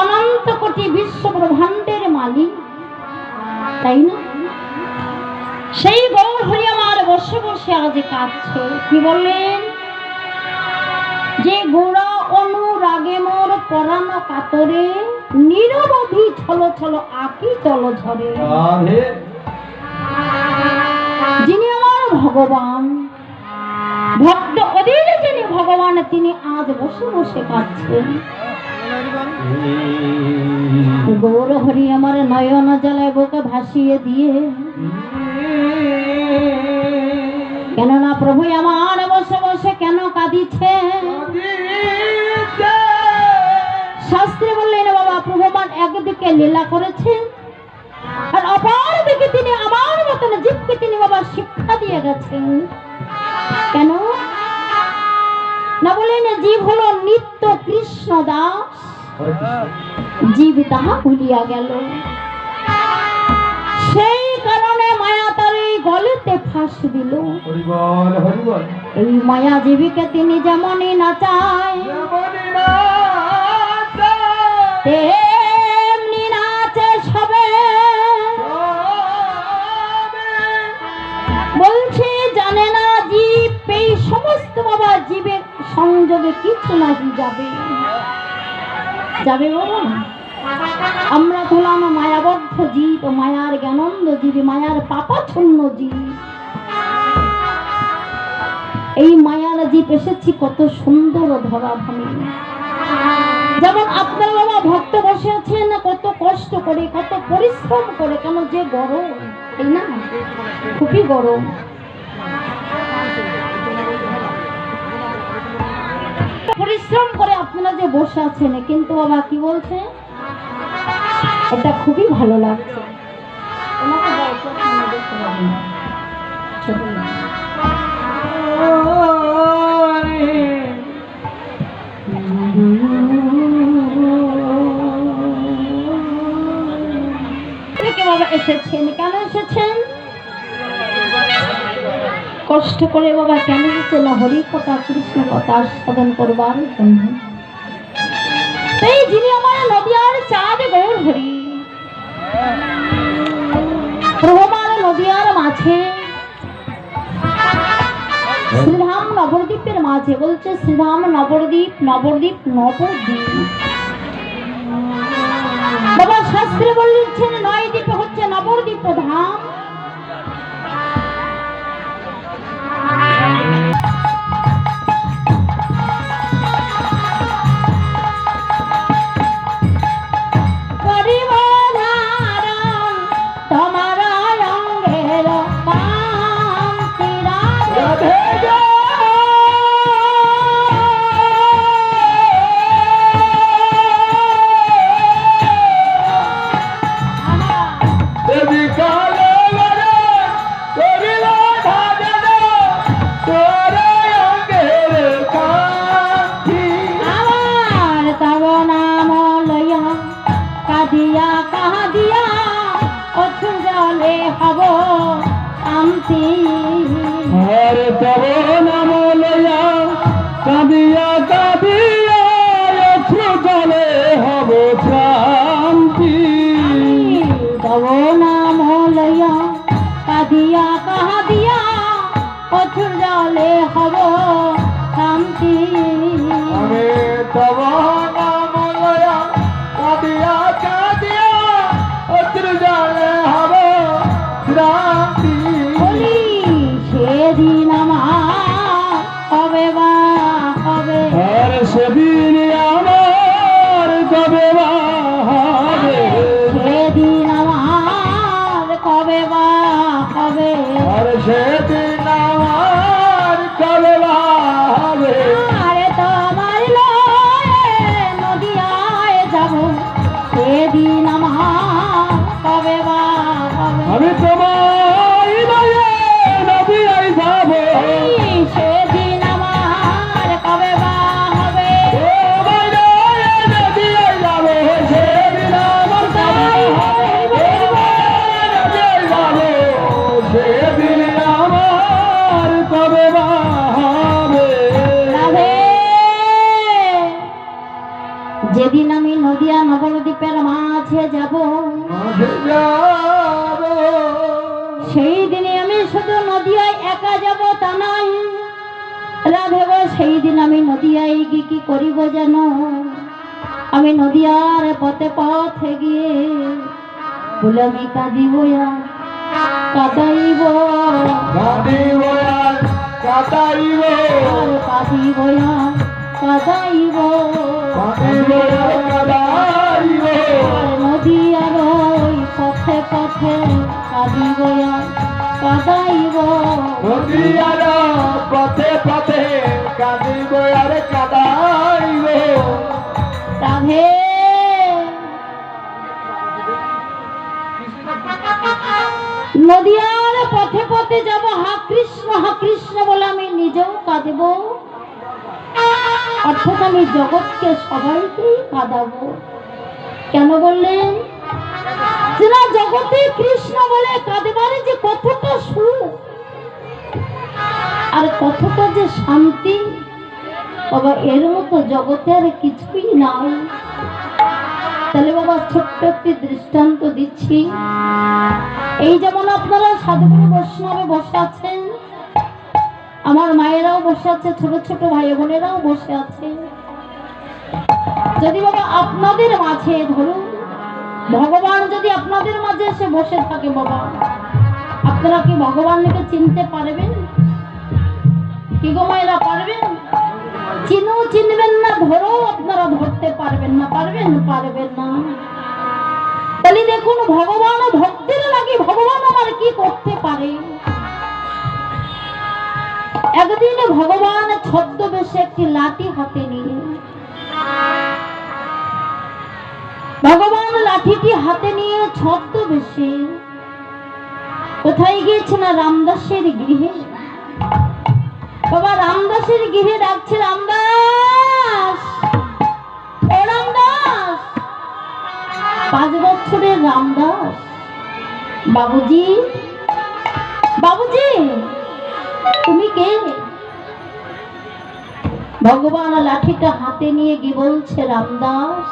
অনন্ত কোটি বিশ্ব ব্রহ্মাণ্ডের মালিক। তাই না? সেই গৌর আমার বসে বসে আজ কাঁদছে। কি বললেন? যে গোড়া অনুরাগে মোর পরানো কাতরে নিরবধি ছল ছল আকি চল ঝরে। যিনি আমার ভগবান ভক্ত অধীর যিনি ভগবান তিনি আজ বসে বসে কাঁদছেন। গৌর হরি আমার নয়ন জলে বুকে ভাসিয়ে দিয়ে। কেননা প্রভু আমার বসে বসে কেন কাঁদিছে? শাস্ত্রে বললেন বাবা প্রভুমান একদিকে লীলা করেছেন আর অপর দিকে তিনি আমার মতন জীবকে তিনি বাবা শিক্ষা দিয়ে গেছেন। কেন? না বলেন জীব হলো নিত্য কৃষ্ণ দাস জীব তাহা ভুলিয়া গেল। সেই কারণে মায়া তার এই গলেতে ফাঁস দিল এই মায়া জীবিকে তিনি যেমনই নাচায় তেমনি নাচে সবে। বলছে জানে না জীব এই সমস্ত বাবা জীবের সংযোগে কিছু নাকি যাবে। যাবে বাবা আমরা হলাম মায়াবদ্ধ জীব, মায়ার জ্ঞানন্দ জীব, মায়ার পাপাচ্ছন্ন জীব। এই মায়ার জীব এসেছি কত সুন্দর ধরা ভূমি যেমন আপনার বাবা ভক্ত বসে আছেন, কত কষ্ট করে, কত পরিশ্রম করে, কেন যে গরম, তাই না? খুবই গরম। পরিশ্রম করে আপনারা যে বসে আছেন কিন্তু বাবা কি বলছে? এটা খুবই ভালো লাগছে। এসেছেন? কেন এসেছেন? কষ্ট করে বাবা কেন এসেছেন হরি কথা, কৃষ্ণ কথা সাধন করবার জন্য? এই যিনি আমার নদিয়ার চাঁদ গৌর হরি। প্রভমান নদিয়ার মাঝে। শ্রীরাম নবদ্বীপের মাঝে বলছে, শ্রীরাম নবদ্বীপ নবদ্বীপ নবদ্বীপ। বাবা শাস্ত্রে বলছেন জলে শান্তি। আর তব নাম লইয়া কাঁদিয়া কাঁদিয়া অশ্রু জলে হব শান্তি। তব নাম লইয়া কাঁদিয়া কাঁদিয়া অথু জলে হব শান্তি। আমি তব আর নবদ্বীপের মাঝে যাব। সেই দিনে আমি শুধু নদিয়ায় একা যাব তা নয়। রাধেব সেই দিন আমি নদিয়ায় গিয়ে কি করিব যেন আমি নদিয়ার পথে পথে গিয়ে বলে আমি কাঁদিব কাঁদাইব আর কাটাইব কাঁদিব কাঁদাইব। নদিয়ার ওই পথে পথে কাঁদিব কাঁদাইব নদিয়ার পথে পথে কাঁদিব আর কাটাইব রাধে। নদিয়ার পথে পথে যাব হা কৃষ্ণ হা কৃষ্ণ বলে আমি নিজেও কাঁদব। অর্থাৎ আমি জগৎকে সবাইকেই কাঁদাবো। কেন বললেন? যে না জগতে কৃষ্ণ বলে কাঁদবারে যে কতটা সুখ আর কতটা যে শান্তি, বাবা, এর মতো জগতে আর কিছুই নাই। তাহলে বাবা, ছোট্ট একটি দৃষ্টান্ত দিচ্ছি। এই যেমন আপনারা সাধুগুরু বৈষ্ণবে বসে আছেন আমার মায়েরাও বসে আছে, ছোট ছোট ভাই বোনেরাও বসে আছে। যদি বাবা আপনাদের মাঝে, ধরুন, ভগবান যদি আপনাদের মাঝে এসে বসে থাকে বাবা, আপনারা কি ভগবানকে চিনতে পারবেন? কি গো মায়েরা, পারবেন? চিনও চিনবেন না, ধরো আপনারা ধরতে পারবেন না, পারবেন পারবেন না। তাহলে দেখুন, ভগবান ভগবান ছদ্মবেশে একটি লাঠি হাতে নিয়ে। ভগবান লাঠিটি হাতে নিয়ে ছদ্মবেশে কোথায় গিয়েছে না রামদাসের গৃহে? বাবা, রামদাসের গৃহে ডাকছে, রামদাস! রামদাস! পাঁচ বছরের রামদাস। বাবুজি বাবুজি, তুমি কে? ভগবান লাঠিটা হাতে নিয়ে গিয়ে বলছে রামদাস?